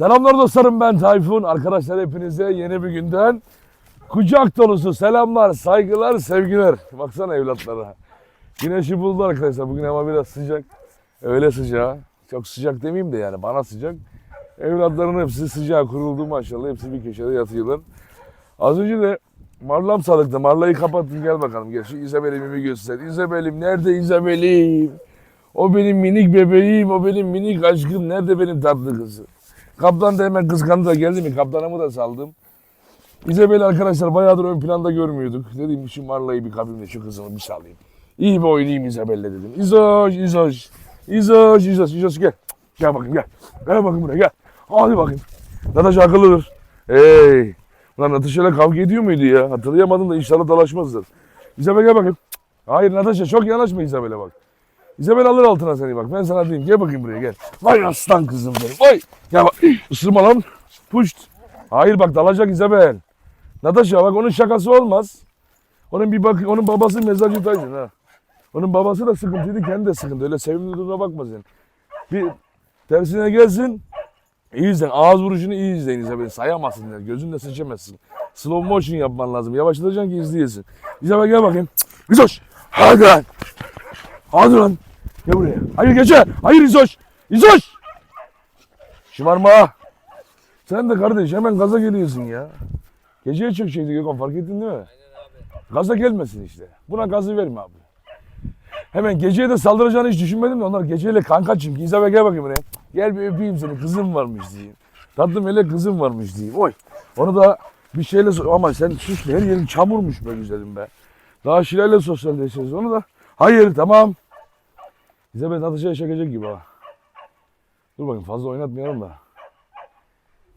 Selamlar dostlarım ben Tayfun. Arkadaşlar hepinize yeni bir günden kucak dolusu selamlar, saygılar, sevgiler. Baksana evlatlara. Güneşi buldu arkadaşlar. Bugün hava biraz sıcak. Öyle sıcağı. Çok sıcak demeyeyim de yani bana sıcak. Evlatların hepsi sıcağı kuruldu maşallah. Hepsi bir köşede yatıyorlar. Az önce de marlam salıktı. Marlayı kapattım gel bakalım. Gel şu İzabel'imi göster. İzabel'im nerede İzabel'im? O benim minik bebeğim, o benim minik aşkım. Nerede benim tatlı kızım? Kaptan da hemen kıskandı da geldi mi? Kaptanımı da saldım. İzabel arkadaşlar bayağıdır ön planda görmüyorduk. Dedim şu Marla'yı bir kapayım şu kızımı bir salayım. İyi bir oynayayım İzabel'le dedim. İzoş, İzoş. İzoş, İzoş, İzoş gel. Gel bakayım gel. Gel bakayım buraya gel. Hadi bakayım. Nataş akıllıdır. Hey. Ulan Natasha'yla kavga ediyor muydu ya? Hatırlayamadım da inşallah dalaşmazlar. İzabel gel bakayım. Hayır Natasha çok yanaşma İzabel'e bak. İzabel alır altına seni bak. Ben sana diyeyim. Gel bakayım buraya gel. Vay aslan kızım benim. Vay. Gel bak. Isırma lan. Puşt. Hayır bak dalacak İzabel. Natasha bak onun şakası olmaz. Onun bir bak onun babası mezarcı Tayfun ha. Onun babası da sıkıntıydı, kendi de sıkıntı. Öyle sevimli durduğuna bakma sen. Bir tersine gelsin. İyi izleyin. Ağız vuruşunu iyi izleyin İzabel. Sayamazsın yani. Gözünle seçemezsin. Slow motion yapman lazım. Yavaşlatacaksın ki izleyesin. İzabel gel bakayım. İzoş. Hadi lan. Hadi lan. Gel buraya. Hayır gece. Hayır İzoş. İzoş. Şımarma. Sen de kardeş hemen gaza geliyorsun ya. Geceye çok şeydi Gökhan fark ettin değil mi? Gaza gelmesin işte. Buna gazı verme abi. Hemen geceye de saldıracağını hiç düşünmedim de onlar geceyle kanka çünkü. İzabel gel bakayım buraya. Gel bir öpeyim seni kızım varmış diyeyim. Tatlım hele kızım varmış diyeyim. Oy. Onu da bir şeyle so- ama sen sus her yerin çamurmuş be güzelim be. Daha Şile'yle sosyalleşeceğiz onu da. Hayır tamam. İzabel Natasha'ya çekecek gibi ha. Dur bakayım fazla oynatmayalım da.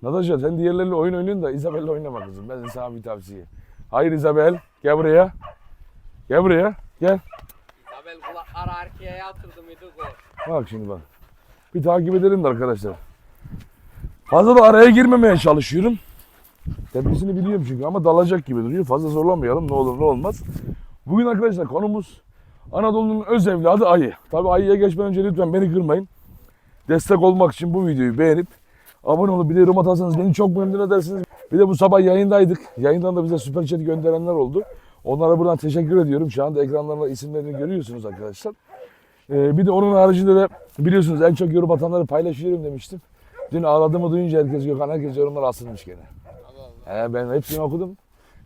Natasha sen diğerleriyle oyun oynuyorsun da İzabel'le oynama kızım. Ben sana bir tavsiye. Hayır İzabel gel buraya. Gel buraya. Gel. Tabel kulakları arkaya yatırdı mıydı gol. Bak şimdi bak. Bir takip edelim de arkadaşlar. Fazla da araya girmemeye çalışıyorum. Tepkisini biliyorum çünkü ama dalacak gibi duruyor. Fazla zorlamayalım ne olur ne olmaz. Bugün arkadaşlar konumuz Anadolu'nun öz evladı ayı. Tabi ayıya geçmeden önce lütfen beni kırmayın. Destek olmak için bu videoyu beğenip abone olup bir de yorum atarsanız beni çok memnun edersiniz. Bir de bu sabah yayındaydık. Yayından da bize süper chat gönderenler oldu. Onlara buradan teşekkür ediyorum. Şu anda ekranlarında isimlerini görüyorsunuz arkadaşlar. Ee, bir de onun haricinde de biliyorsunuz en çok yorum atanları paylaşıyorum demiştim. Dün ağladığımı duyunca herkes Gökhan herkes yorumlara asılmış gene. He, ben hepsini okudum.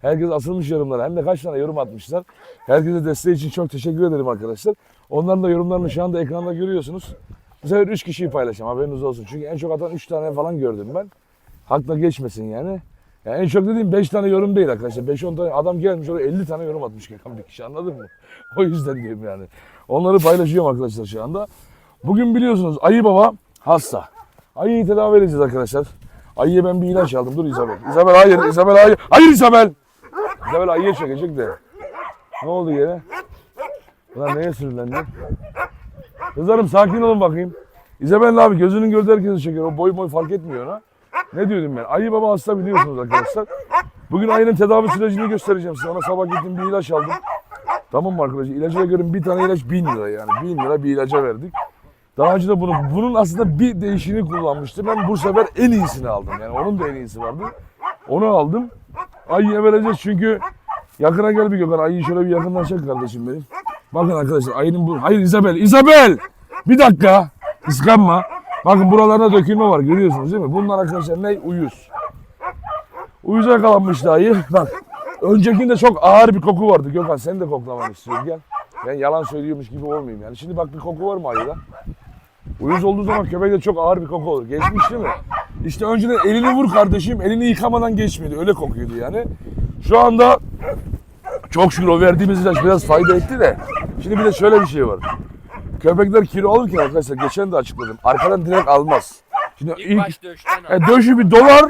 Herkes asılmış yorumlara. Hem de kaç tane yorum atmışlar. Herkese desteği için çok teşekkür ederim arkadaşlar. Onların da yorumlarını şu anda ekranda görüyorsunuz. Bu sefer 3 kişiyi paylaşacağım haberiniz olsun. Çünkü en çok atan 3 tane falan gördüm ben. Hakla geçmesin yani. yani en çok dediğim 5 tane yorum değil arkadaşlar. 5-10 tane adam gelmiş oraya 50 tane yorum atmış Gökhan bir kişi anladın mı? O yüzden diyorum yani. Onları paylaşıyorum arkadaşlar şu anda. Bugün biliyorsunuz Ayı Baba hasta. Ayıyı tedavi edeceğiz arkadaşlar. Ayıya ben bir ilaç aldım. Dur İzabel. İzabel hayır. İzabel hayır. Hayır İzabel. İzabel ayıya çekecek de. Ne oldu gene? Ulan neye sinirlendin? Kızlarım sakin olun bakayım. İzabel abi gözünün gördüğü herkesi çekiyor. O boy boy fark etmiyor ona. Ne diyordum ben? Ayı baba hasta biliyorsunuz arkadaşlar. Bugün ayının tedavi sürecini göstereceğim size. Ona sabah gittim bir ilaç aldım. Tamam mı arkadaşlar? İlaca göre bir tane ilaç 1000 lira yani. 1000 lira bir ilaca verdik. Daha önce de bunu, bunun aslında bir değişini kullanmıştım. Ben bu sefer en iyisini aldım. Yani onun da en iyisi vardı. Onu aldım. Ayıya vereceğiz çünkü yakına gel bir Gökhan. Ayıyı şöyle bir yakından çek kardeşim benim. Bakın arkadaşlar ayının bu... Hayır İzabel, İzabel! Bir dakika. Kıskanma. Bakın buralarda dökülme var görüyorsunuz değil mi? Bunlar arkadaşlar ne? Uyuz. Uyuza yakalanmıştı ayı. Bak öncekinde çok ağır bir koku vardı. Gökhan sen de koklamanı istiyorum gel. Ben yalan söylüyormuş gibi olmayayım yani. Şimdi bak bir koku var mı ayıda? Uyuz olduğu zaman köpekte çok ağır bir koku olur. Geçmiş değil mi? İşte önceden elini vur kardeşim. Elini yıkamadan geçmedi. Öyle kokuyordu yani. Şu anda çok şükür o verdiğimiz ilaç biraz fayda etti de. Şimdi bir de şöyle bir şey var. Köpekler kilo alırken arkadaşlar geçen de açıkladım. Arkadan direkt almaz. Şimdi İlk ilk, baş dövüşten al. e, döşü bir dolar,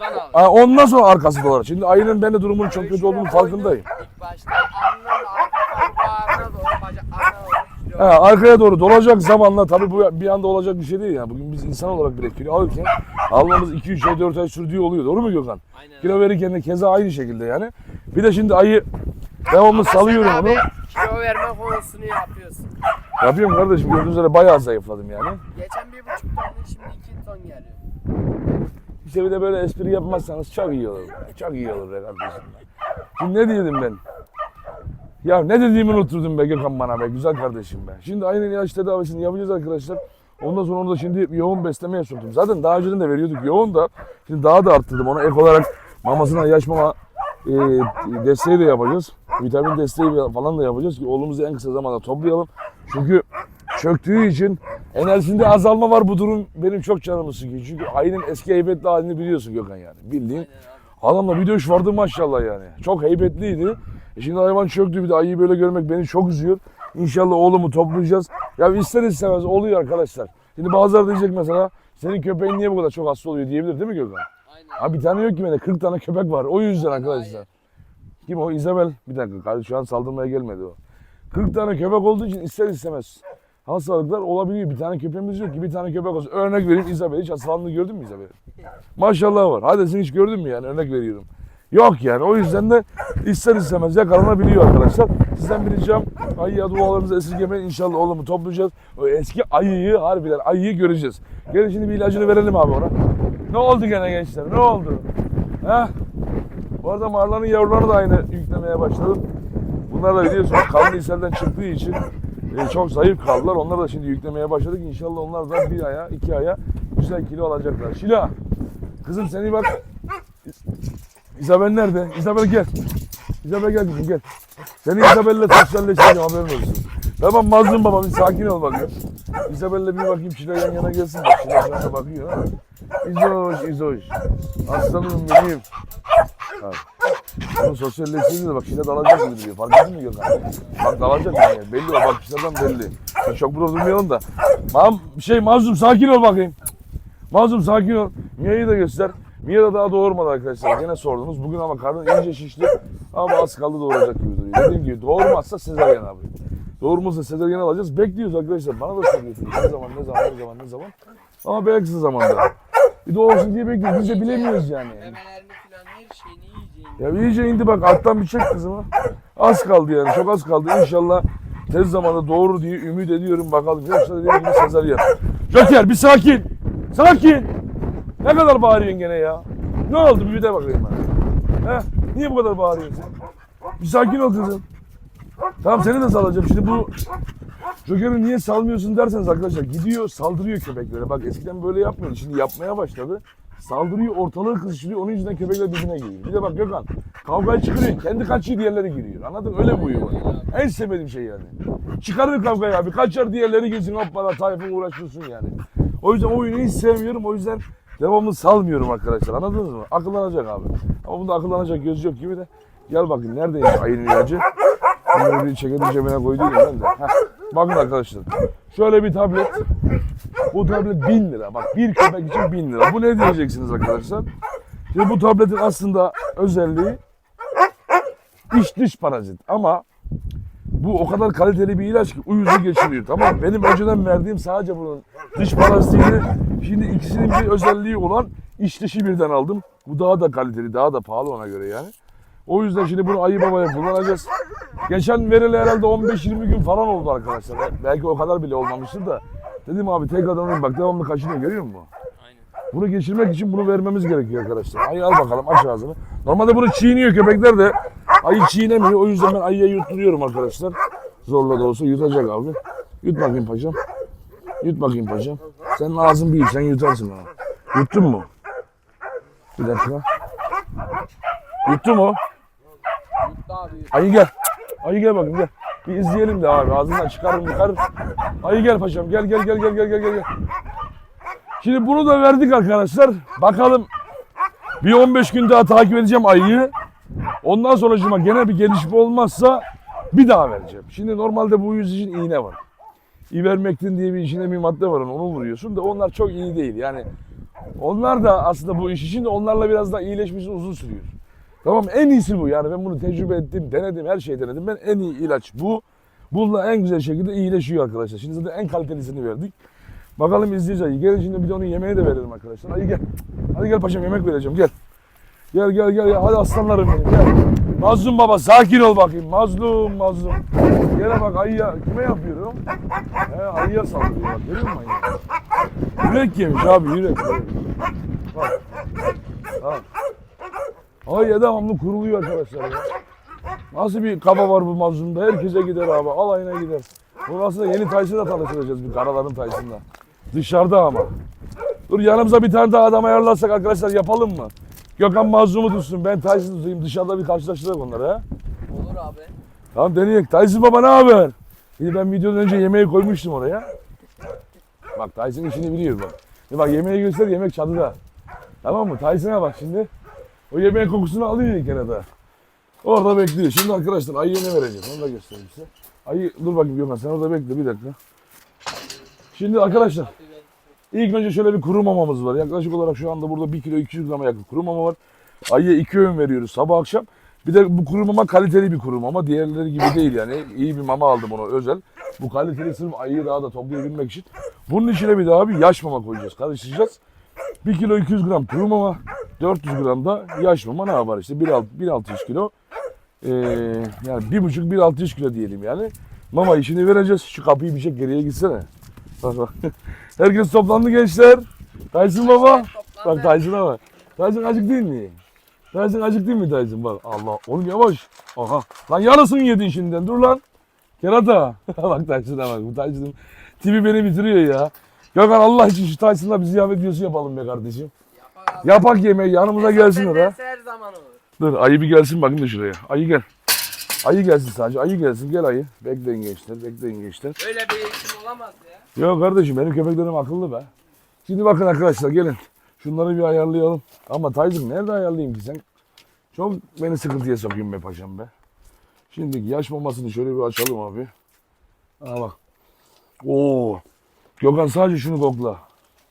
Buradan al. Ha, ondan sonra arkası dolar. Şimdi ayının ben de durumunun çok kötü olduğunu farkındayım. İlk başta Ha, arkaya doğru dolacak zamanla tabii bu bir anda olacak bir şey değil yani. Bugün biz insan olarak bile kilo alırken almamız 2-3 ay 4 ay sürdüğü oluyor. Doğru mu Gökhan? Aynen. Kilo verirken de keza aynı şekilde yani. Bir de şimdi ayı devamlı Ama sen salıyorum abi onu. Kilo verme konusunu yapıyorsun. Yapıyorum kardeşim gördüğünüz üzere bayağı zayıfladım yani. Geçen bir buçuk ton şimdi iki ton geliyor. İşte bir de böyle espri yapmazsanız çok iyi olur. Çok iyi olur be kardeşim. Şimdi ne diyelim ben? Ya ne dediğimi unuturdum be Gökhan bana be güzel kardeşim be. Şimdi aynen ilaç tedavisini yapacağız arkadaşlar. Ondan sonra onu da şimdi yoğun beslemeye soktum. Zaten daha önceden de veriyorduk yoğun da. Şimdi daha da arttırdım. Ona ek olarak mamasına yaş mama e, desteği de yapacağız. Vitamin desteği falan da yapacağız ki oğlumuzu en kısa zamanda toplayalım. Çünkü çöktüğü için enerjisinde azalma var. Bu durum benim çok canımı sıkıyor. Çünkü ayının eski heybetli halini biliyorsun Gökhan yani. Bildiğin adamla bir dövüş vardı maşallah yani. Çok heybetliydi. E şimdi hayvan çöktü bir de ayıyı böyle görmek beni çok üzüyor. İnşallah oğlumu toplayacağız. Ya ister istemez oluyor arkadaşlar. Şimdi bazıları diyecek mesela senin köpeğin niye bu kadar çok hasta oluyor diyebilir değil mi Gökhan? Aynen. Ha bir tane yok ki bende 40 tane köpek var. O yüzden arkadaşlar. Kim o? Isabel. Bir dakika. kardeş Şu an saldırmaya gelmedi o. 40 tane köpek olduğu için ister istemez hastalıklar olabiliyor. Bir tane köpeğimiz yok ki bir tane köpek olsun. Örnek vereyim Isabel. Hiç hastalandığını gördün mü Isabel? Maşallah var. Hadi sen hiç gördün mü yani? Örnek veriyorum. Yok yani. O yüzden de ister istemez yakalanabiliyor arkadaşlar. Sizden bir ricam ayıya dualarınızı esirgemeyin. İnşallah oğlumu toplayacağız. O eski ayıyı harbiden ayıyı göreceğiz. Gelin şimdi bir ilacını verelim abi ona. Ne oldu gene gençler? Ne oldu? Heh? Bu arada marlanın yavruları da aynı yüklemeye başladım. Bunlar da biliyorsunuz kanlı ishalden çıktığı için e, çok zayıf kaldılar. Onları da şimdi yüklemeye başladık. İnşallah onlar da bir aya, iki aya güzel kilo alacaklar. Şila, kızım seni bak. İzabel nerede? İzabel gel. İzabel gel kızım gel. Seni İzabel'le sosyalleştireceğim haberin olsun. Tamam mazlum baba bir sakin ol bakayım. İzabel'le bir bakayım Şila yan yana gelsin bak. Şila şu anda bakıyor ha. İzoş, İzoş. Aslanım benim. Ha. Sosyalleştiğinde de bak Şila dalacak gibi duruyor. Fark ettin mi Gökhan? Bak dalacak yani. Belli o bakışlardan belli. Şimdi çok burada durmayalım da. Mam, şey mazlum sakin ol bakayım. Mazlum sakin ol. Mia'yı da göster. Mia da daha doğurmadı arkadaşlar. Gene sordunuz. Bugün ama karnı iyice şişti. Ama az kaldı doğuracak gibi duruyor. Dediğim gibi doğurmazsa sezaryen abi. Doğurmazsa sezaryen alacağız. Bekliyoruz arkadaşlar. Bana da soruyorsunuz. Ne zaman, ne zaman, ne zaman, ne zaman. Ama belki kısa zamanda. Bir doğursun diye bekliyoruz. Biz de bilemiyoruz yani. Memelerini falan her şeyini yiyeceğin. Ya iyice indi bak alttan bir çek kızımı. Az kaldı yani çok az kaldı. İnşallah tez zamanda doğru diye ümit ediyorum bakalım. Yoksa dediğim gibi sezaryen. Joker bir sakin. Sakin. Ne kadar bağırıyorsun gene ya? Ne oldu bir de bakayım bana. Heh, niye bu kadar bağırıyorsun? Bir sakin ol kızım. Tamam seni de salacağım. Şimdi bu Joker'i niye salmıyorsun derseniz arkadaşlar gidiyor saldırıyor köpeklere. Bak eskiden böyle yapmıyordu. Şimdi yapmaya başladı. Saldırıyor ortalığı kızıştırıyor. Onun yüzünden köpekler birbirine giriyor. Bir de bak Gökhan kavgayı çıkarıyor. Kendi kaçıyor diğerleri giriyor. Anladın? Öyle bu var. En sevmediğim şey yani. Çıkarır kavgayı abi. Kaçar diğerleri girsin hoppala Tayfun uğraşıyorsun yani. O yüzden oyunu hiç sevmiyorum. O yüzden devamlı salmıyorum arkadaşlar. Anladınız mı? Akıllanacak abi. Ama bunda akıllanacak gözü yok gibi de. Gel bakayım neredeymiş ayının ilacı? Bunları bir çekedim cebine koyduydum ben de. Heh. Bakın arkadaşlar. Şöyle bir tablet. Bu tablet 1000 lira. Bak bir köpek için 1000 lira. Bu ne diyeceksiniz arkadaşlar? Şimdi bu tabletin aslında özelliği iç dış parazit. Ama bu o kadar kaliteli bir ilaç ki uyuzu geçiriyor. Tamam benim önceden verdiğim sadece bunun dış parazitini şimdi ikisinin bir özelliği olan iç dışı birden aldım. Bu daha da kaliteli, daha da pahalı ona göre yani. O yüzden şimdi bunu ayı babaya kullanacağız. Geçen vereli herhalde 15-20 gün falan oldu arkadaşlar. Belki o kadar bile olmamıştır da. Dedim abi tek adamın bak devamlı kaçınıyor görüyor musun? Aynen. Bunu geçirmek için bunu vermemiz gerekiyor arkadaşlar. Ayı al bakalım aç ağzını. Normalde bunu çiğniyor köpekler de. Ayı çiğnemiyor. O yüzden ben ayıya yutturuyorum arkadaşlar. Zorla da olsa yutacak abi. Yut bakayım paşam. Yut bakayım paşam. Senin ağzın büyük sen yutarsın ha. Yuttun mu? Bir dakika. Yuttun mu? Ayı gel. Ayı gel bakayım gel. Bir izleyelim de abi ağzından çıkarır çıkarır. Ayı gel paşam gel gel gel gel gel gel gel. Şimdi bunu da verdik arkadaşlar. Bakalım bir 15 gün daha takip edeceğim ayıyı. Ondan sonra gene bir gelişme olmazsa bir daha vereceğim. Şimdi normalde bu yüz için iğne var. İvermektin diye bir içinde bir madde var onu vuruyorsun da onlar çok iyi değil. Yani onlar da aslında bu iş için onlarla biraz daha iyileşmesi uzun sürüyor. Tamam en iyisi bu yani ben bunu tecrübe ettim, denedim, her şeyi denedim. Ben en iyi ilaç bu. Bununla en güzel şekilde iyileşiyor arkadaşlar. Şimdi zaten en kalitelisini verdik. Bakalım izleyeceğiz. Gelin şimdi bir de onun yemeği de verelim arkadaşlar. Hadi gel. Hadi gel paşam yemek vereceğim gel. Gel gel gel. Hadi aslanlarım benim gel. Mazlum baba sakin ol bakayım. Mazlum mazlum. Gene bak ayıya kime yapıyorum? He ayıya saldırıyor bak görüyor musun ayıyı? Yürek yemiş abi yürek. yürek. Bak. Ha. Ayıya devamlı kuruluyor arkadaşlar ya. Nasıl bir kaba var bu mazlumda? Herkese gider abi. Alayına gider. Burası da yeni Tayşın'la tanıştıracağız bir karaların Tayşın'la. Dışarıda ama. Dur yanımıza bir tane daha adam ayarlarsak arkadaşlar yapalım mı? Gökhan mazlumu tutsun ben Tayşın tutayım dışarıda bir karşılaştıralım onları ha. Olur abi. Tamam deneyek. Tyson baba ne haber? İyi ben videodan önce yemeği koymuştum oraya. Bak Tyson işini biliyor bak. Şimdi bak yemeği göster yemek çatıda. Tamam mı? Tyson'a bak şimdi. O yemeğin kokusunu alıyor kere de. Orada bekliyor. Şimdi arkadaşlar ayıya ne vereceğiz? Onu da göstereyim size. Ayı dur bakayım Gökhan sen orada bekle bir dakika. Şimdi arkadaşlar ilk önce şöyle bir kuru mamamız var. Yaklaşık olarak şu anda burada 1 kilo 200 grama yakın kuru mama var. Ayıya iki öğün veriyoruz sabah akşam. Bir de bu kuru mama kaliteli bir kuru mama. Diğerleri gibi değil yani. İyi bir mama aldım ona özel. Bu kaliteli sırf ayıyı daha da toplayabilmek için. Bunun içine bir daha bir yaş mama koyacağız. Karıştıracağız. 1 kilo 200 gram kuru mama. 400 gram da yaş mama ne yapar işte 1.6 1600 kilo. Ee, yani 1.5 1.600 kilo diyelim yani. Mama işini vereceğiz. Şu kapıyı bir şey geriye gitsene. Bak bak. Herkes toplandı gençler. Tyson baba. Bak Tyson'a bak. Tyson acık değil mi? Tyson acık değil mi Tyson? Bak Allah. Oğlum yavaş. Aha. Lan yarısını yedin şimdiden. Dur lan. Kerata. bak Tyson'a bak. Bu Tyson'ın tipi beni bitiriyor ya. Gökhan Allah için şu Tyson'la bir ziyafet videosu yapalım be kardeşim. Yapak. Yapak yemeği yanımıza gelsin o da. Her zaman olur. Dur ayı bir gelsin bakın da şuraya. Ayı gel. Ayı gelsin sadece. Ayı gelsin. Gel ayı. Bekleyin gençler. Bekleyin gençler. Öyle bir eğitim olamaz ya. Yok kardeşim benim köpeklerim akıllı be. Şimdi bakın arkadaşlar gelin. Şunları bir ayarlayalım. Ama Tyson nerede ayarlayayım ki sen? Çok beni sıkıntıya sokayım be paşam be. Şimdi yaş mamasını şöyle bir açalım abi. Aa bak. Oo. Gökhan sadece şunu kokla.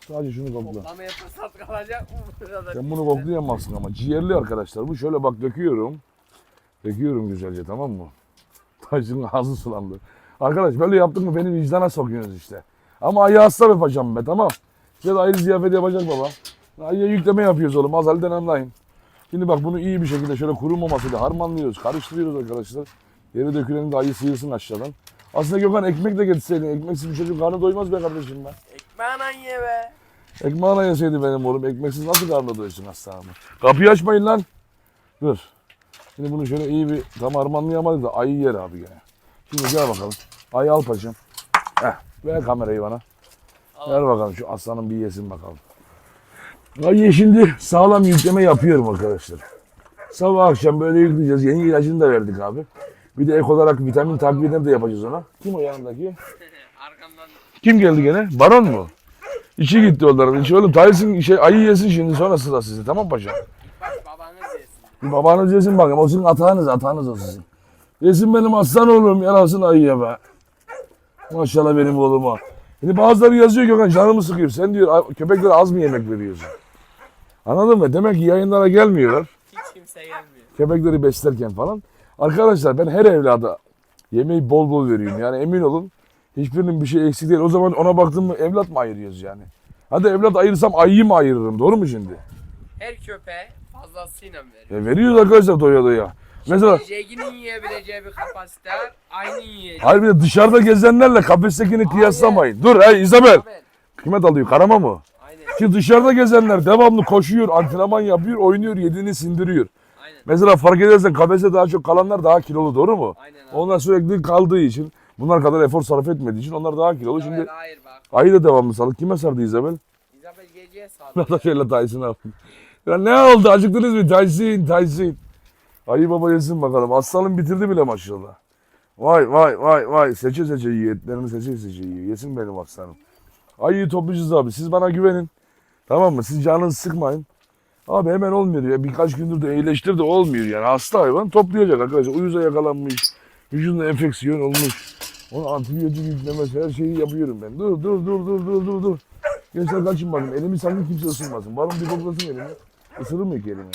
Sadece şunu kokla. Toplamaya fırsat kalacak mı? Burada Sen bunu koklayamazsın ama. Ciğerli arkadaşlar. Bu şöyle bak döküyorum. Döküyorum güzelce tamam mı? Tacının ağzı sulandı. Arkadaş böyle yaptın mı beni vicdana sokuyorsunuz işte. Ama ayı hasta paşam be tamam. Size de ayrı ziyafet yapacak baba. Ayıya yükleme yapıyoruz oğlum. Azalden anlayın. Şimdi bak bunu iyi bir şekilde şöyle kuru mamasıyla harmanlıyoruz. Karıştırıyoruz arkadaşlar. Yere dökülenin de ayı sıyırsın aşağıdan. Aslında Gökhan ekmek de getirseydin. Ekmeksiz bir çocuk karnı doymaz be kardeşim be. Ekmeğinden ye be. Ekmeğine yeseydi benim oğlum. Ekmeksiz nasıl karnı doysun aslanım? Kapıyı açmayın lan. Dur. Şimdi bunu şöyle iyi bir tam harmanlayamadık da ayı yer abi gene. Şimdi gel bakalım. Ayı al paşam. Heh. Ver kamerayı bana. Al. Ver bakalım şu aslanın bir yesin bakalım. Ayı şimdi sağlam yükleme yapıyorum arkadaşlar. Sabah akşam böyle yükleyeceğiz. Yeni ilacını da verdik abi. Bir de ek olarak vitamin takviyeni de yapacağız ona. Kim o yanındaki? Arkamdan Kim geldi gene? Baron mu? İçi gitti onların. İçi oğlum Tyson şey ayı yesin şimdi sonra sıra size tamam paşam. bak babanız yesin. Bir babanız yesin bakayım. O sizin atağınız atağınız o sizin. Yesin benim aslan oğlum yarasın ayıya be. Maşallah benim oğluma. Şimdi bazıları yazıyor Gökhan canımı sıkıyor. Sen diyor köpeklere az mı yemek veriyorsun? Anladın mı? Demek ki yayınlara gelmiyorlar. Hiç kimse gelmiyor. Köpekleri beslerken falan. Arkadaşlar ben her evlada yemeği bol bol veriyorum. Yani emin olun hiçbirinin bir şey eksik değil. O zaman ona baktım mı evlat mı ayırıyoruz yani? Hadi evlat ayırırsam ayıyı mı ayırırım? Doğru mu şimdi? Her köpeğe fazlasıyla veriyor. E veriyoruz arkadaşlar doya doya. Mesela Jack'inin yiyebileceği bir kapasite var. Aynı yiyecek. hayır bir de dışarıda gezenlerle kafestekini kıyaslamayın. Dur hey İzabel. Kıymet alıyor karama mı? Aynen. Şimdi dışarıda gezenler devamlı koşuyor, antrenman yapıyor, oynuyor, yediğini sindiriyor. Aynen. Mesela fark edersen kafeste daha çok kalanlar daha kilolu doğru mu? Aynen abi. Onlar sürekli kaldığı için, bunlar kadar efor sarf etmediği için onlar daha kilolu. Şimdi hayır bak. ayı da devamlı salık. Kime sardı İzabel? İzabel geceye sardı. Ben de şöyle Tyson abi. Ya ne oldu? Acıktınız mı? Tyson, Tyson. Ayı baba yesin bakalım. Aslanım bitirdi bile maşallah. Vay vay vay vay. Seçe seçe yiyor. Etlerini seçe seçe yiyor. Yesin benim aslanım. Ayıyı toplayacağız abi. Siz bana güvenin. Tamam mı? Siz canınızı sıkmayın. Abi hemen olmuyor ya. Birkaç gündür de iyileştir de olmuyor yani. Hasta hayvan toplayacak arkadaşlar. Uyuza yakalanmış. Vücudunda enfeksiyon olmuş. Ona antibiyotik yüklemesi her şeyi yapıyorum ben. Dur dur dur dur dur dur dur. Gençler kaçın bakayım. Elimi sakın kimse ısırmasın. Barın bir koklasın elimi. Isırır mı ki elimi?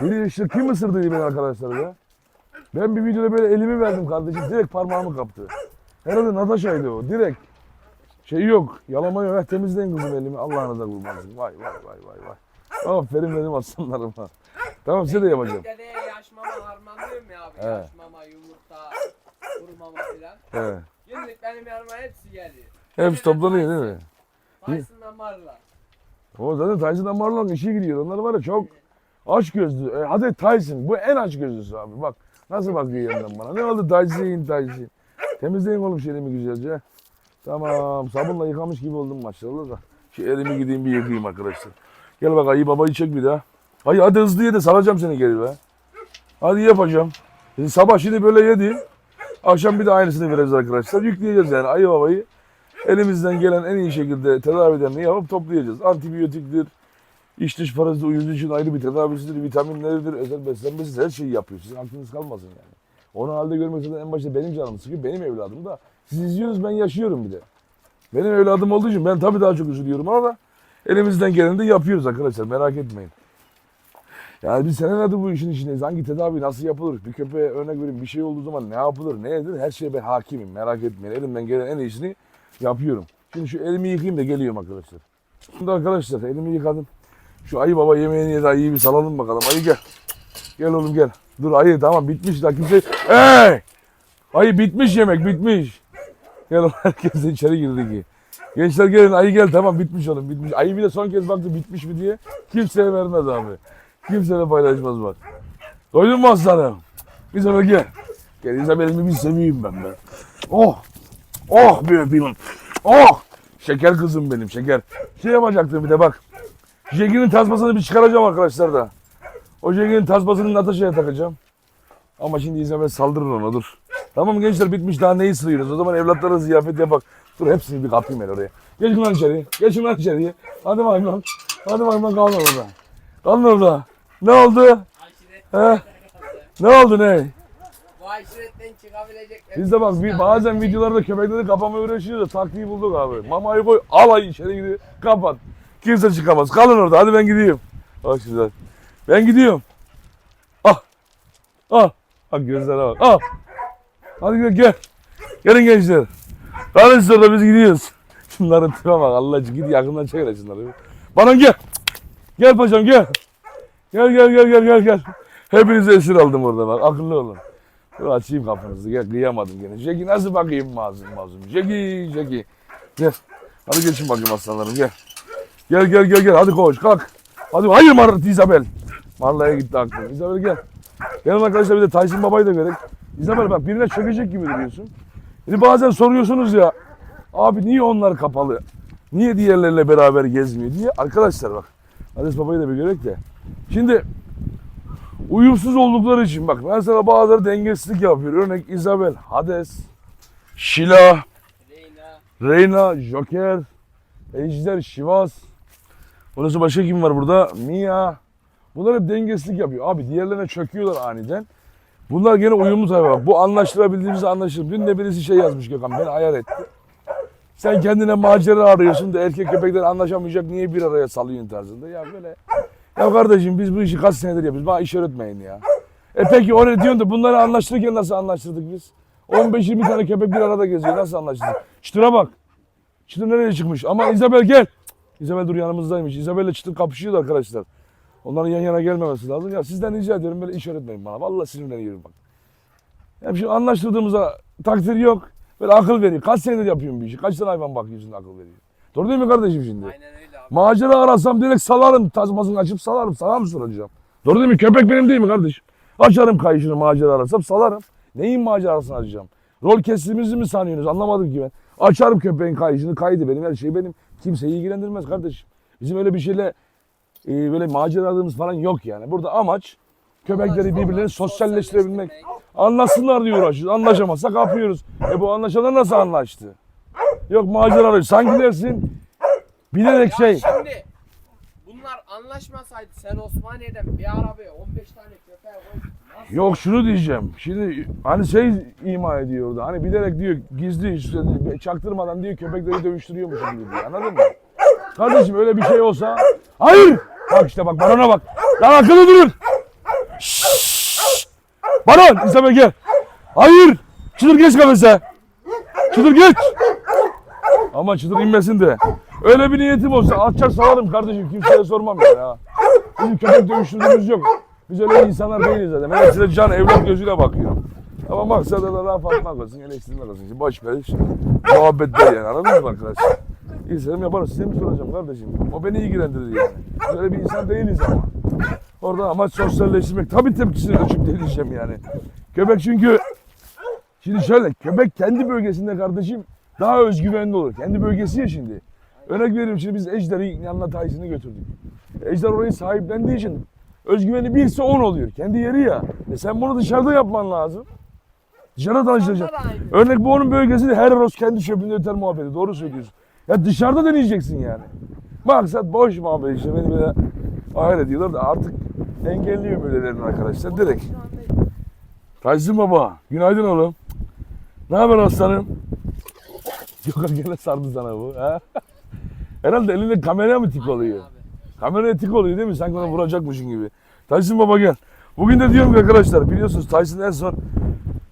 Biri işte kim ısırdı beni arkadaşlar ya? Ben bir videoda böyle elimi verdim kardeşim. Direkt parmağımı kaptı. Herhalde Natasha'ydı o. Direkt. Şey yok. Yalama yok. Temizleyin kızım elimi. Allah'ına da kurbansın. Vay vay vay vay vay. Aferin benim aslanlarıma. Tamam size de yapacağım. Dedeye yaş mama harmanlıyorum ya abi. He. Yaş mama, yumurta, kuru mama filan. Evet. Günlük benim yanıma hepsi geliyor. Hepsi toplanıyor değil mi? Tyson'dan varla. O zaten Tyson Marlon işe gidiyor. Onlar var ya çok aç gözlü. E, hadi Tyson. Bu en aç gözlüsü abi. Bak nasıl bakıyor yanından bana. Ne oldu Tyson Tyson. Temizleyin oğlum şu elimi güzelce. Tamam sabunla yıkamış gibi oldum maşallah da. Şu elimi gideyim bir yıkayayım arkadaşlar. Gel bak ayı babayı çek bir daha. Ayı hadi hızlı ye de salacağım seni geri be. Hadi yapacağım. Şimdi sabah şimdi böyle yedi. Akşam bir de aynısını vereceğiz arkadaşlar. Yükleyeceğiz yani ayı babayı. Elimizden gelen en iyi şekilde tedavilerini yapıp toplayacağız. Antibiyotiktir, iç dış parazit uyuzu için ayrı bir tedavisidir, vitaminleridir, özel beslenmesidir, her şeyi yapıyor. Sizin aklınız kalmasın yani. Onu halde görmek zaten en başta benim canım sıkıyor, benim evladım da. Siz izliyorsunuz ben yaşıyorum bir de. Benim evladım olduğu için ben tabii daha çok üzülüyorum ama elimizden geleni de yapıyoruz arkadaşlar merak etmeyin. Yani biz senelerdir bu işin içindeyiz. Hangi tedavi nasıl yapılır? Bir köpeğe örnek vereyim bir şey olduğu zaman ne yapılır, ne edilir? Her şeye ben hakimim merak etmeyin. Elimden gelen en iyisini yapıyorum. Şimdi şu elimi yıkayayım da geliyorum arkadaşlar. Şimdi arkadaşlar elimi yıkadım. Şu ayı baba yemeğini yedi ayıyı bir salalım bakalım. Ayı gel. Gel oğlum gel. Dur ayı tamam bitmiş daha kimse... Hey! Ayı bitmiş yemek bitmiş. Gel oğlum herkes içeri girdi ki. Gençler gelin ayı gel tamam bitmiş oğlum bitmiş. Ayı bir de son kez baktı bitmiş mi diye. Kimseye vermez abi. Kimseyle paylaşmaz bak. Doydun mu aslanım? İzabel gel. Gel İzabel'imi bir seveyim ben ben. Oh! Oh bir öpeyim. Oh! Şeker kızım benim şeker. Şey yapacaktım bir de bak. Jegi'nin tasmasını bir çıkaracağım arkadaşlar da. O Jegi'nin tasmasını Natasha'ya takacağım. Ama şimdi İzabel saldırır ona dur. Tamam gençler bitmiş daha neyi sığıyoruz? O zaman evlatlara ziyafet yapak. Dur hepsini bir kapayım ben oraya. Geçin lan içeri. Geçin lan içeriye. Hadi bakayım lan. Hadi bakayım lan kalma orada. Kalma orada. Ne oldu? He? Ne oldu ne? Biz de bak bir, bazen videolarda köpekleri kapamaya uğraşıyoruz da taktiği bulduk abi. Mamayı koy al ayı içeri gidiyor kapat. Kimse çıkamaz. Kalın orada hadi ben gideyim. Bak şimdi. Ben gidiyorum. Ah. Ah. Bak gözlere bak. Ah. Hadi gel gel. Gelin gençler. Kalın siz orada biz gidiyoruz. Şunların tipe bak Allah aşkına git yakından çek hele şunları. Bana gel. Gel paşam gel. Gel gel gel gel gel gel. Hepinizi esir aldım orada bak akıllı olun. Dur açayım kapınızı gel kıyamadım gene. Jackie nasıl bakayım mazlum mazlum. Jackie Jackie. Gel. Hadi geçin bakayım aslanlarım gel. Gel gel gel gel hadi koş kalk. Hadi hayır Marla Isabel. Marla'ya gitti aklım. Isabel gel. Gelin arkadaşlar bir de Tyson babayı da görek. Isabel bak birine çökecek gibi duruyorsun. Şimdi bazen soruyorsunuz ya. Abi niye onlar kapalı? Niye diğerleriyle beraber gezmiyor diye. Arkadaşlar bak. Hades babayı da bir görek de. Şimdi uyumsuz oldukları için bak mesela bazıları dengesizlik yapıyor. Örnek Isabel, Hades, Sheila, Reyna. Reyna, Joker, Ejder, Şivas. Sonra başka kim var burada? Mia. Bunlar hep dengesizlik yapıyor. Abi diğerlerine çöküyorlar aniden. Bunlar gene uyumlu bak. Bu anlaştırabildiğimizi anlaşılır. Dün de birisi şey yazmış Gökhan beni ayar etti. Sen kendine macera arıyorsun da erkek köpekler anlaşamayacak niye bir araya salıyorsun tarzında. Ya böyle. Ya kardeşim biz bu işi kaç senedir yapıyoruz. Bana iş öğretmeyin ya. E peki oraya diyorsun da bunları anlaştırırken nasıl anlaştırdık biz? 15-20 tane köpek bir arada geziyor. Nasıl anlaştırdık? Çıtıra bak. Çıtır nereye çıkmış? Ama Isabel gel. Isabel dur yanımızdaymış. Isabel'le Çıtır kapışıyordu arkadaşlar. Onların yan yana gelmemesi lazım. Ya sizden rica ediyorum böyle iş öğretmeyin bana. Vallahi sinirleniyorum bak. Ya şimdi anlaştırdığımızda takdir yok. Böyle akıl veriyor. Kaç senedir yapıyorum bir işi. Kaç tane hayvan bakıyorsun da akıl veriyor. Doğru değil mi kardeşim şimdi? Aynen öyle abi. Macera arasam direkt salarım. Tasmasını açıp salarım. Sana mı soracağım? Doğru değil mi? Köpek benim değil mi kardeşim? Açarım kayışını macera arasam salarım. Neyin macerasını açacağım? Rol kesimizi mi sanıyorsunuz? Anlamadım ki ben. Açarım köpeğin kayışını. Kaydı benim. Her şey benim. Kimseyi ilgilendirmez kardeşim. Bizim öyle bir şeyle e, böyle macera aradığımız falan yok yani. Burada amaç köpekleri birbirlerini sosyalleştirebilmek. Anlasınlar diye uğraşıyoruz. Anlaşamazsa kapıyoruz. E bu anlaşanlar nasıl anlaştı? Yok macera arıyor. Sanki dersin bilerek Ya şey. şimdi bunlar anlaşmasaydı sen Osmaniye'den bir arabaya 15 tane köpeğe koy. Nasıl? Yok şunu diyeceğim. Şimdi hani şey ima ediyor orada. Hani bilerek diyor gizli işte, çaktırmadan diyor köpekleri dövüştürüyormuşum gibi diyor. Anladın mı? Kardeşim öyle bir şey olsa. Hayır! Bak işte bak barona bak. Lan akıllı durun. Şşş! Baron İsabel gel. Hayır! Çıdır geç kafese. Çıdır geç. Ama çıdır inmesin de. Öyle bir niyetim olsa açar salarım kardeşim. Kimseye sormam ya. ya. Bizim köpek dövüştürdüğümüz yok. Biz öyle insanlar değiliz zaten. Ben size can evlat gözüyle bakıyorum. Ama maksada da laf atmak olsun, eleştirmek olsun. Şimdi boş ver. Muhabbet değil yani anladın mı arkadaşlar? İstedim yaparız. Size mi soracağım kardeşim? O beni ilgilendirir yani. Böyle bir insan değiliz ama. Orada amaç sosyalleştirmek. Tabii tepkisini ölçüp ne diyeceğim yani. Köpek çünkü Şimdi şöyle köpek kendi bölgesinde kardeşim daha özgüvenli olur. Kendi bölgesi ya şimdi. Örnek veriyorum şimdi biz Ejder'i yanına Tyson'ı götürdük. Ejder orayı sahiplendiği için özgüveni 1 ise 10 oluyor. Kendi yeri ya. E sen bunu dışarıda yapman lazım. Dışarıda tanıştıracaksın. Örnek bu onun bölgesinde her roz kendi çöpünde öter muhabbeti. Doğru söylüyorsun. Ya dışarıda deneyeceksin yani. Maksat boş muhabbet işte. Beni böyle öyle diyorlar da artık engelliyorum öylelerini arkadaşlar. Direkt. Tyson baba. Günaydın oğlum. Ne haber aslanım? Gökhan gene sardı sana bu. Ha? Herhalde elinde kameraya mı tik oluyor? Kameraya tik oluyor değil mi? Sanki ona vuracakmışın gibi. Tyson baba gel. Bugün de diyorum ki arkadaşlar biliyorsunuz Tyson en son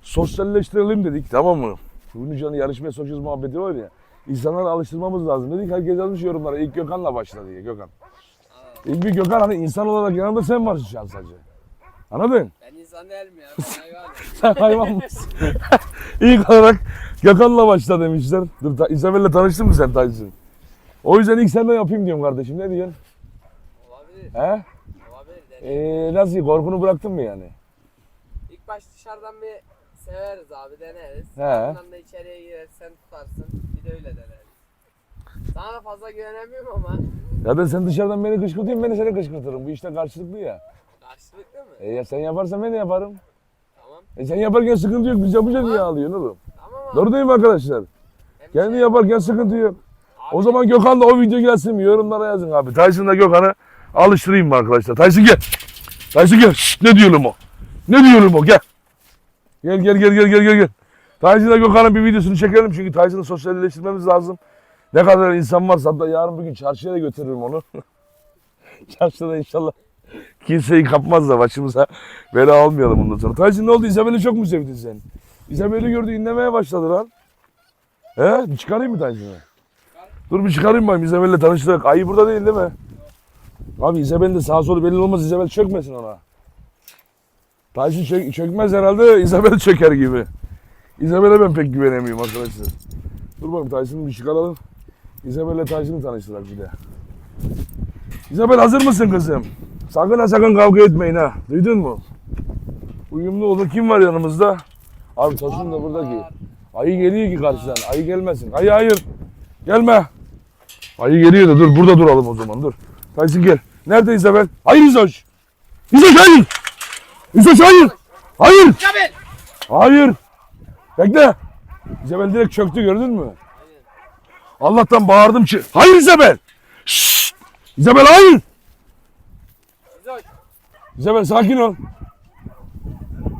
sosyalleştirelim dedik tamam mı? Bunun canı yarışmaya sokacağız muhabbeti var ya. İnsanları alıştırmamız lazım dedik. Herkes yazmış yorumlara. İlk Gökhan'la başla diye Gökhan. İlk bir Gökhan hani insan olarak yanında sen varsın şu an sadece. Anladın? Ben insan değilim ya. Ben hayvan. Sen hayvan mısın? İlk olarak Gökhan'la başla demişler. Dur ta- İzabel'le tanıştın mı sen Tyson? O yüzden ilk senden yapayım diyorum kardeşim. Ne diyorsun? Olabilir. He? Olabilir. Ee, nasıl ardından bıraktın mı yani? İlk baş dışarıdan bir severiz abi deneriz. He. Ardından da içeriye girer sen tutarsın. De öyle deneriz. Sana fazla güvenemiyorum ama Zaten sen dışarıdan beni kışkırtıyorsun, ben de seni kışkırtırım. Bu işte karşılıklı ya. karşılıklı mı? E ya sen yaparsan ben de yaparım. Tamam. E sen yaparken sıkıntı yok, biz yapacağız diye ağlıyorsun oğlum. Tamam abi. Doğru değil mi arkadaşlar? Hem Kendi şey- yaparken sıkıntı yok. Abi, O zaman Gökhan da o video gelsin mi? Yorumlara yazın abi. Tyson'la Gökhan'ı alıştırayım mı arkadaşlar? Tyson gel. Tyson gel. Şşt, ne diyorum o? Ne diyorum o? Gel. Gel gel gel gel gel gel. Tyson'la Gökhan'ın bir videosunu çekelim çünkü Tyson'ı sosyalleştirmemiz lazım. Ne kadar insan varsa hatta yarın bugün çarşıya da götürürüm onu. Çarşıda inşallah kimseyi kapmaz da başımıza bela almayalım bundan sonra. Tyson ne oldu? İzabel'i çok mu sevdin sen? İzabel'i gördü inlemeye başladı lan. He? Bir çıkarayım mı Tyson'ı? Dur bir çıkarayım bakayım İzabel'le tanıştırak. Ayı burada değil değil mi? Abi İzabel'in de sağ solu belli olmaz. İzabel çökmesin ona. Tyson çök, çökmez herhalde. İzabel çöker gibi. İzabel'e ben pek güvenemiyorum arkadaşlar. Dur bakayım Tyson'ı bir çıkaralım. İzabel'le Tyson'ı tanıştırak bir de. İzabel hazır mısın kızım? Sakın ha sakın kavga etmeyin ha. Duydun mu? Uyumlu olun. Kim var yanımızda? Abi Tosun da burada ki. Ayı geliyor ki karşıdan. Ayı gelmesin. Ayı hayır. Gelme. Ayı geliyor da dur burada duralım o zaman dur. Tyson gel. Nerede İzabel? Hayır İzoş. İzoş hayır. İzoş hayır. Hayır. Hayır. Bekle. İzabel direkt çöktü gördün mü? Allah'tan bağırdım ki. Hayır İzabel. Şşş. İzabel hayır. İzabel sakin ol.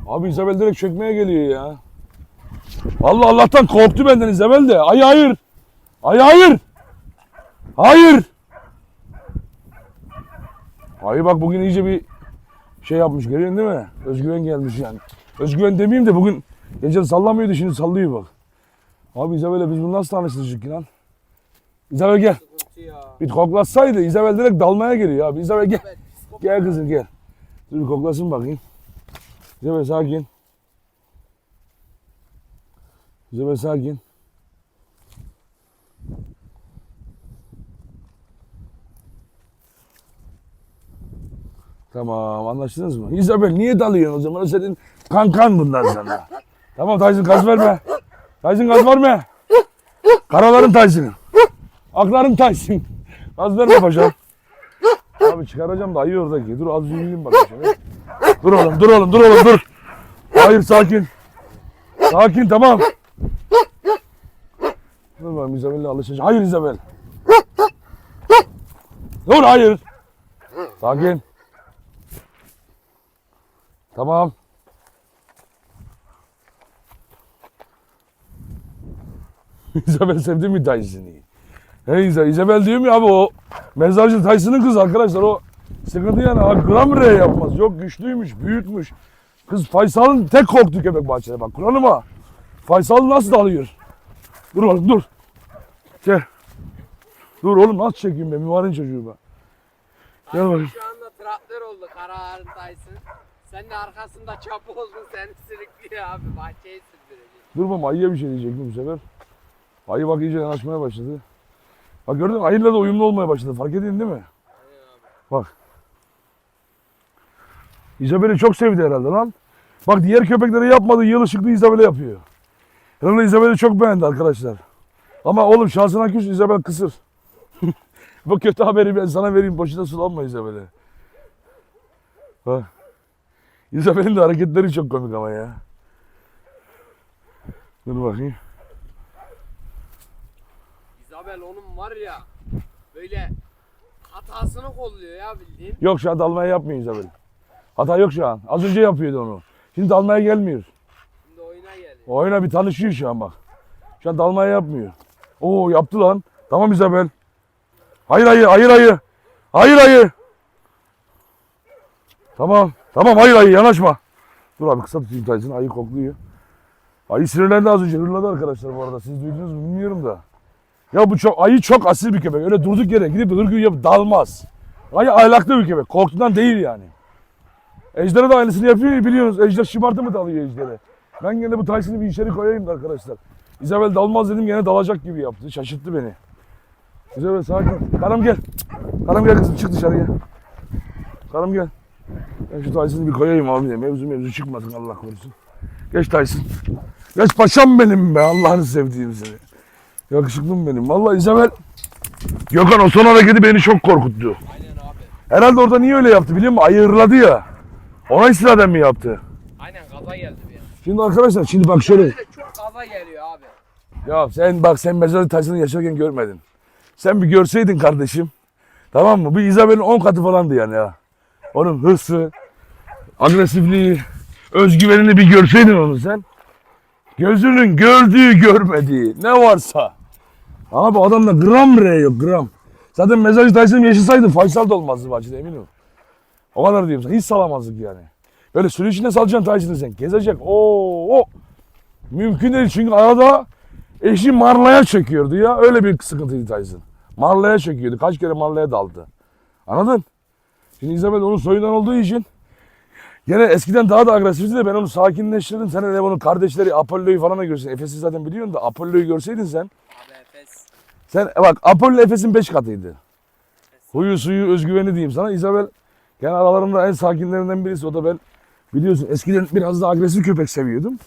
Abi İzabel direkt çökmeye geliyor ya. Allah Allah'tan korktu benden İzabel de. Ay hayır. Ay hayır. Hayır. Ay bak bugün iyice bir şey yapmış görüyorsun değil mi? Özgüven gelmiş yani. Özgüven demeyeyim de bugün gece sallamıyordu şimdi sallıyor bak. Abi İzabel'le biz bunu nasıl tanıştırdık lan? İzabel gel. Bir koklatsaydı İzabel direkt dalmaya geliyor abi. İzabel gel. Gel kızım gel. Dur bir koklasın bakayım. Zebe sakin. Zebe sakin. Tamam anlaştınız mı? İzabel niye dalıyorsun o zaman? O senin kankan bundan sana. Tamam Tyson gaz verme. Tyson gaz verme. Karaların Tyson'ı. Akların Tyson. Gaz verme paşam. Abi çıkaracağım da ayı oradaki. Dur az yürüyeyim bakayım. şöyle. Dur oğlum, dur oğlum, dur oğlum, dur. Hayır sakin. Sakin tamam. Dur bakayım İzabel'le alışacağım. Hayır İzabel. Dur hayır. Sakin. Tamam. İzabel sevdi mi Tyson'ı? Hey İza- İzabel diyorum ya abi o mezarcı Tyson'ın kızı arkadaşlar o sıkıntı yani ha, gram R yapmaz. Yok güçlüymüş, büyükmüş. Kız Faysal'ın tek korktu köpek bahçede bak Kur'an'ıma. Faysal nasıl dalıyor? Dur oğlum dur. Gel. Dur oğlum nasıl çekeyim ben mübarek çocuğu ben. Gel bakayım. Şu anda traktör oldu Karahar'ın Tyson. Sen de arkasında çapı oldun seni sürüklüyor abi. Bahçeyi sürdürecek. Dur baba ayıya bir şey diyecektim bu sefer. Ayı bak iyice yanaşmaya başladı. Bak gördün mü? Ayıyla da uyumlu olmaya başladı. Fark edin değil mi? Bak. Isabel'i çok sevdi herhalde lan. Bak diğer köpekleri yapmadığı yıl ışıklı Isabel'e yapıyor. Herhalde Isabel'i çok beğendi arkadaşlar. Ama oğlum şansına küs Isabel kısır. Bu kötü haberi ben sana vereyim. Boşuna sulanma Isabel'e. Bak. Isabel'in de hareketleri çok komik ama ya. Dur bakayım. Isabel onun var ya böyle hatasını kolluyor ya bildiğin. Yok şu an dalmaya yapmıyor Isabel. Hata yok şu an. Az önce yapıyordu onu. Şimdi dalmaya gelmiyor. Şimdi oyuna geliyor. Oyuna bir tanışıyor şu an bak. Şu an dalmaya yapmıyor. Oo yaptı lan. Tamam Isabel. Hayır hayır hayır hayır. Hayır hayır. Tamam. Tamam hayır hayır yanaşma. Dur abi kısa tutayım Tyson. Ayı kokluyor. Ayı sinirlendi az önce. Hırladı arkadaşlar bu arada. Siz duydunuz mu bilmiyorum da. Ya bu çok ayı çok asil bir köpek. Öyle durduk yere gidip hırgür yapıp dalmaz. Ayı aylaklı bir köpek. Korktuğundan değil yani. Ejder'e de aynısını yapıyor ya biliyorsunuz. Ejder şımartı mı dalıyor Ejder'e? Ben gene bu Tyson'ı bir içeri koyayım da arkadaşlar. Isabel dalmaz dedim gene dalacak gibi yaptı. Şaşırttı beni. Isabel sakin. Karam gel. Karam gel kızım çık dışarıya. Karam gel. Ben şu Tyson'ı bir koyayım abi de mevzu mevzu çıkmasın Allah korusun. Geç Tyson. Geç paşam benim be Allah'ını sevdiğim seni. Yakışıklım benim. Vallahi Isabel Gökhan o son hareketi beni çok korkuttu. Aynen abi. Herhalde orada niye öyle yaptı biliyor musun? Ayı hırladı ya. Ona istinaden mi yaptı? Aynen gaza geldi bir an. Şimdi arkadaşlar şimdi bak şöyle. Çok gaza geliyor abi. Ya sen bak sen mezarı taşını yaşarken görmedin. Sen bir görseydin kardeşim. Tamam mı? Bu Isabel'in 10 katı falandı yani ya. Onun hırsı, agresifliği, özgüvenini bir görseydin onu sen. Gözünün gördüğü görmediği ne varsa. Abi adamda gram R yok gram. Zaten mezarcı Tyson yaşasaydı Faysal da olmazdı bahçede eminim. O kadar diyeyim sana. Hiç salamazdık yani. Böyle sürü içinde salacaksın Tyson'ı sen. Gezecek. Oo, o. Mümkün değil çünkü arada eşi Marla'ya çöküyordu ya. Öyle bir sıkıntıydı Tyson. Marla'ya çöküyordu. Kaç kere Marla'ya daldı. Anladın? Şimdi Isabel onun soyundan olduğu için Gene eskiden daha da agresifti de ben onu sakinleştirdim. Sen hele onun kardeşleri Apollo'yu falan da görsen. Efes'i zaten biliyorsun da Apollo'yu görseydin sen. Sen e bak Apollo Efes'in 5 katıydı. Huyu suyu özgüveni diyeyim sana. Isabel gene aralarında en sakinlerinden birisi. O da ben biliyorsun eskiden biraz daha agresif köpek seviyordum.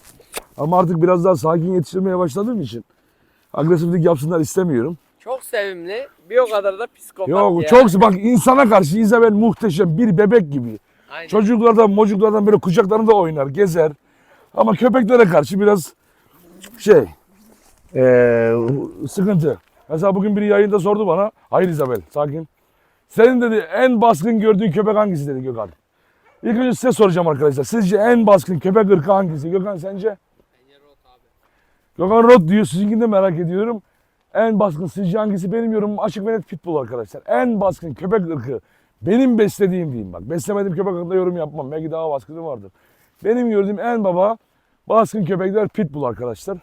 Ama artık biraz daha sakin yetiştirmeye başladığım için agresiflik yapsınlar istemiyorum. Çok sevimli. Bir o kadar da psikopat Yok ya. çok bak insana karşı Isabel muhteşem bir bebek gibi. Aynen. Çocuklardan mocuklardan böyle kucaklarında oynar gezer. Ama köpeklere karşı biraz şey eee, sıkıntı. Mesela bugün biri yayında sordu bana. Hayır Isabel sakin. Senin dedi en baskın gördüğün köpek hangisi dedi Gökhan. İlk önce size soracağım arkadaşlar. Sizce en baskın köpek ırkı hangisi? Gökhan sence? Gökhan Rot diyor. Sizinkini de merak ediyorum. En baskın sizce hangisi? Benim yorumum açık ve net pitbull arkadaşlar. En baskın köpek ırkı. Benim beslediğim diyeyim bak. Beslemediğim köpek hakkında yorum yapmam. Belki daha baskını vardır. Benim gördüğüm en baba baskın köpekler pitbull arkadaşlar.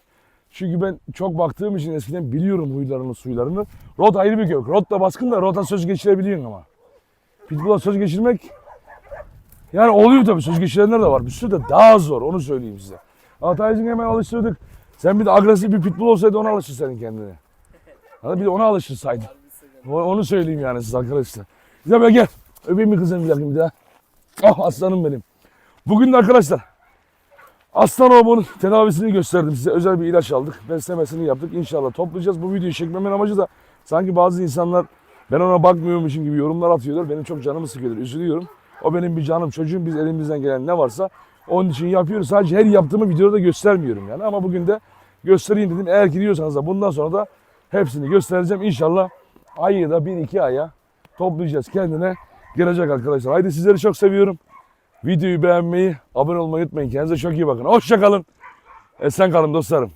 Çünkü ben çok baktığım için eskiden biliyorum huylarını suylarını. Rot ayrı bir köpek. Rot da baskın da Rot'a söz geçirebiliyorsun ama. Pitbull'a söz geçirmek yani oluyor tabii söz geçirenler de var. Bir sürü de daha zor onu söyleyeyim size. Hatay'cığım hemen alıştırdık. Sen bir de agresif bir pitbull olsaydı ona alışır senin kendine. Hadi bir de ona alışırsaydın. Onu söyleyeyim yani size arkadaşlar. Güzel gel. Öpeyim mi kızım bir dakika bir daha. Ah aslanım benim. Bugün de arkadaşlar aslan oğlumun tedavisini gösterdim size. Özel bir ilaç aldık. Beslemesini yaptık. İnşallah toplayacağız. Bu videoyu çekmemin amacı da sanki bazı insanlar ben ona bakmıyormuşum gibi yorumlar atıyorlar. Benim çok canımı sıkıyorlar. Üzülüyorum. O benim bir canım çocuğum. Biz elimizden gelen ne varsa onun için yapıyoruz. Sadece her yaptığımı videoda göstermiyorum yani. Ama bugün de göstereyim dedim. Eğer ki diyorsanız da bundan sonra da hepsini göstereceğim. İnşallah ayı da bir iki aya toplayacağız. Kendine gelecek arkadaşlar. Haydi sizleri çok seviyorum. Videoyu beğenmeyi, abone olmayı unutmayın. Kendinize çok iyi bakın. Hoşçakalın. Esen kalın dostlarım.